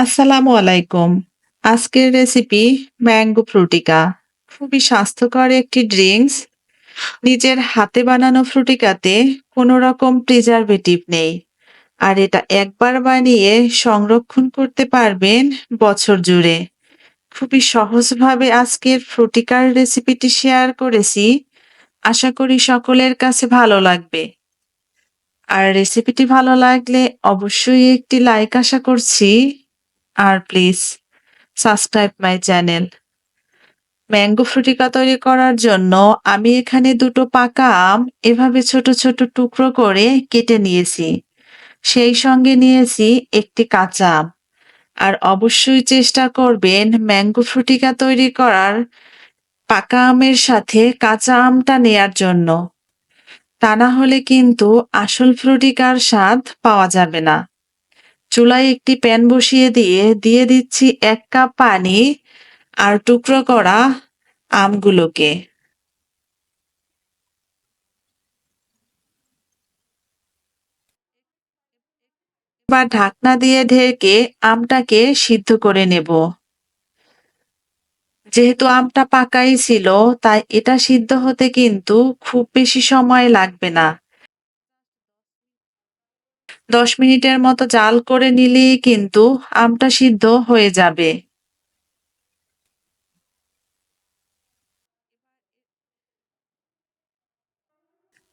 আসসালামু আলাইকুম। আজকের রেসিপি ম্যাঙ্গো ফ্রুটিকা। খুবই স্বাস্থ্যকর একটি ড্রিঙ্কস। নিজের হাতে বানানো ফ্রুটিকাতে কোনো রকম প্রিজারভেটিভ নেই। আর এটা একবার বানিয়ে সংরক্ষণ করতে পারবেন বছর জুড়ে। খুবই সহজভাবে আজকের ফ্রুটিকার রেসিপিটি শেয়ার করেছি। আশা করি সকলের কাছে ভালো লাগবে। আর রেসিপিটি ভালো লাগলে অবশ্যই একটি লাইক আশা করছি। আর please subscribe my channel. Mango Frutika তৈরি করার জন্য আমি এখানে দুটো পাকা আম এভাবে ছোট ছোট টুকরো করে কেটে নিয়েছি। সেই সঙ্গে নিয়েছি একটি কাঁচা আম। আর অবশ্যই চেষ্টা করবেন ম্যাঙ্গো ফ্রুটিকা তৈরি করার পাকা আমের সাথে কাঁচা আমটা নেয়ার জন্য। তা না হলে কিন্তু আসল ফ্রুটিকার স্বাদ পাওয়া যাবে না। চুলায় একটি প্যান বসিয়ে দিয়ে দিয়ে দিচ্ছি এক কাপ পানি আর টুকরো করা আমগুলোকে। এবার ঢাকনা দিয়ে ঢেকে আমটাকে সিদ্ধ করে নেব। যেহেতু আমটা পাকাই ছিল, তাই এটা সিদ্ধ হতে কিন্তু খুব বেশি সময় লাগবে না। দশ মিনিটের মতো জাল করে নিলেই কিন্তু আমটা সিদ্ধ হয়ে যাবে।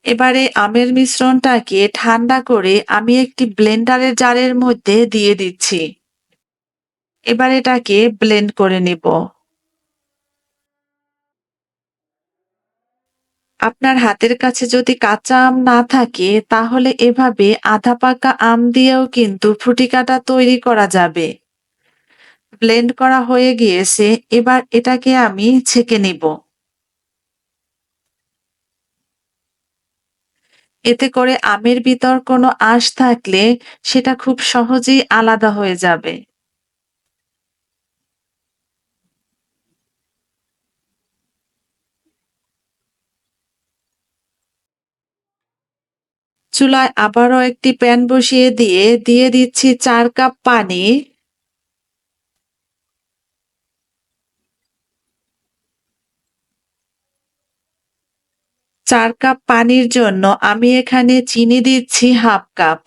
এবারে আমের মিশ্রণটাকে ঠান্ডা করে আমি একটি ব্লেন্ডারের জারের মধ্যে দিয়ে দিচ্ছি। এবার এটাকে ব্লেন্ড করে নেব। আপনার হাতের কাছে যদি কাঁচা আম না থাকে, তাহলে এভাবে আধা পাকা আম দিয়েও কিন্তু ফ্রুটিকাটা তৈরি করা যাবে। ব্লেন্ড করা হয়ে গিয়েছে, এবার এটাকে আমি ছেঁকে নিব। এতে করে আমের ভিতর কোনো আঁশ থাকলে সেটা খুব সহজেই আলাদা হয়ে যাবে। চুলায় আবারও একটি প্যান বসিয়ে দিয়ে দিয়ে দিচ্ছি চার কাপ পানি। চার কাপ পানির জন্য আমি এখানে চিনি দিচ্ছি হাফ কাপ।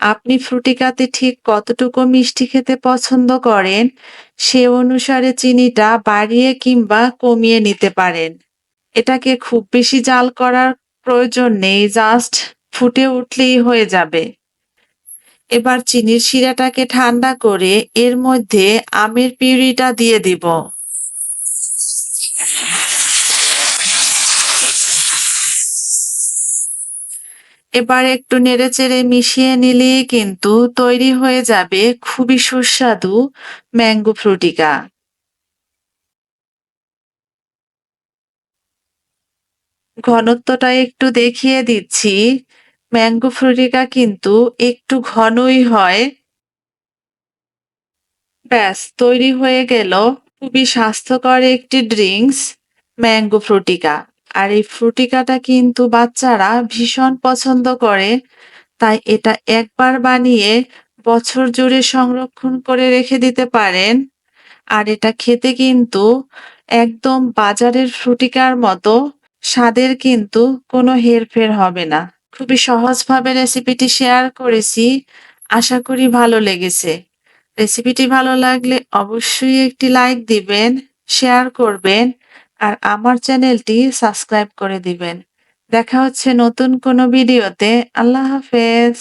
আপনি ফ্রুটিকাতে ঠিক কতটুকু মিষ্টি খেতে পছন্দ করেন, সে অনুসারে চিনিটা বাড়িয়ে কিংবা কমিয়ে নিতে পারেন। এটাকে খুব বেশি জাল করার প্রয়োজন নেই, জাস্ট ফুটে উঠলেই হয়ে যাবে। এবার চিনির শিরাটাকে ঠান্ডা করে এর মধ্যে আমের পিউরিটা দিয়ে দিব। এবার একটু নেড়েচেড়ে মিশিয়ে নিলেই কিন্তু তৈরি হয়ে যাবে খুবই সুস্বাদু ম্যাঙ্গো ফ্রুটিকা। ঘনত্বটা একটু দেখিয়ে দিচ্ছি। ম্যাঙ্গো ফ্রুটিকা কিন্তু একটু ঘনই হয়। ব্যাস, তৈরি হয়ে গেল খুবই স্বাস্থ্যকর একটি ড্রিঙ্কস ম্যাঙ্গো ফ্রুটিকা। আর এই ফ্রুটিকাটা কিন্তু বাচ্চারা ভীষণ পছন্দ করে, তাই এটা একবার বানিয়ে বছর জুড়ে সংরক্ষণ করে রেখে দিতে পারেন। আর এটা খেতে কিন্তু একদম বাজারের ফ্রুটিকার মতো, স্বাদের কিন্তু কোনো হেরফের হবে না। খুবই সহজভাবে রেসিপিটি শেয়ার করেছি। আশা করি ভালো লেগেছে। রেসিপিটি ভালো লাগলে অবশ্যই একটি লাইক দিবেন শেয়ার করবেন, আর আমার চ্যানেলটি সাবস্ক্রাইব করে দিবেন। দেখা হচ্ছে নতুন কোনো ভিডিওতে আল্লাহ হাফেজ।